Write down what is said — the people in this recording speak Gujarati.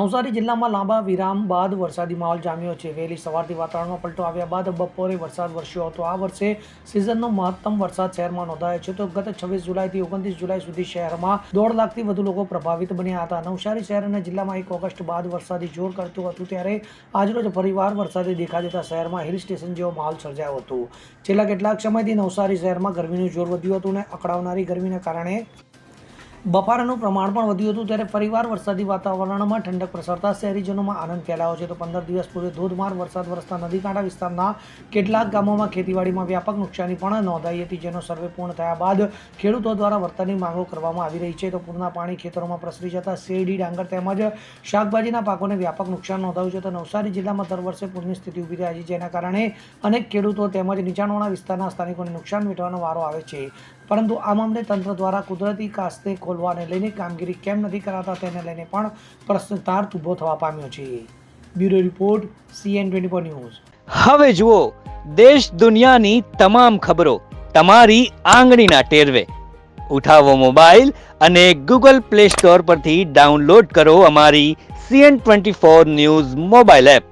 નવસારી જિલ્લામાં લાંબા વિરામ બાદ વરસાદી માહોલ જામ્યો છે. વહેલી સવારથી વાતાવરણમાં પલટો આવ્યા બાદ બપોરે વરસાદ વરસ્યો હતો. આ વર્ષે સિઝનનો મહત્તમ વરસાદ શહેરમાં નોંધાયો છે. તો ગત છવ્વીસ જુલાઈથી ઓગણત્રીસ જુલાઈ સુધી શહેરમાં દોઢ લાખથી વધુ લોકો પ્રભાવિત બન્યા હતા. નવસારી શહેર અને જિલ્લામાં એક ઓગસ્ટ બાદ વરસાદી જોર કરતું હતું ત્યારે આજરોજ ફરીવાર વરસાદી દેખા દેતા શહેરમાં હિલ સ્ટેશન જેવો માહોલ સર્જાયો હતો. છેલ્લા કેટલાક સમયથી નવસારી શહેરમાં ગરમીનું જોર વધ્યું હતું અને અકળાવનારી ગરમીને કારણે બફારાનું પ્રમાણ પણ વધ્યું હતું ત્યારે ફરીવાર વરસાદી વાતાવરણમાં ઠંડક પ્રસરતા શહેરીજનોમાં આનંદ ફેલાયો છે. તો પંદર દિવસ પૂર્વે ધોધમાર વરસાદ વરસતા નદીકાંઠા વિસ્તારના કેટલાક ગામોમાં ખેતીવાડીમાં વ્યાપક નુકસાની પણ નોંધાઈ હતી, જેનો સર્વે પૂર્ણ થયા બાદ ખેડૂતો દ્વારા વળતરની માંગો કરવામાં આવી રહી છે. તો પૂરના પાણી ખેતરોમાં પ્રસરી જતા શેરડી, ડાંગર તેમજ શાકભાજીના પાકોને વ્યાપક નુકસાન નોંધાયું છે. તો નવસારી જિલ્લામાં દર વર્ષે પૂરની સ્થિતિ ઊભી થાય છે, જેના કારણે અનેક ખેડૂતો તેમજ નીચાણવાળા વિસ્તારના સ્થાનિકોને નુકસાન વેઠવાનો વારો આવે છે. પરંતુ આ મામલે તંત્ર દ્વારા કુદરતી કાસ્તે ખોલવાને લઈને કામગીરી કેમ નથી કરાતા તેને લઈને પણ પ્રશ્નાર્થ ઊભો થવા પામ્યો છે. Bureau report, CN twenty four news. હવે જુઓ, દેશ દુનિયાની તમામ ખબરો તમારી આંગળીના ટેરવે. ઉઠાવો મોબાઈલ અને ગૂગલ પ્લે સ્ટોર પરથી ડાઉનલોડ કરો અમારી CN twenty four news mobile app.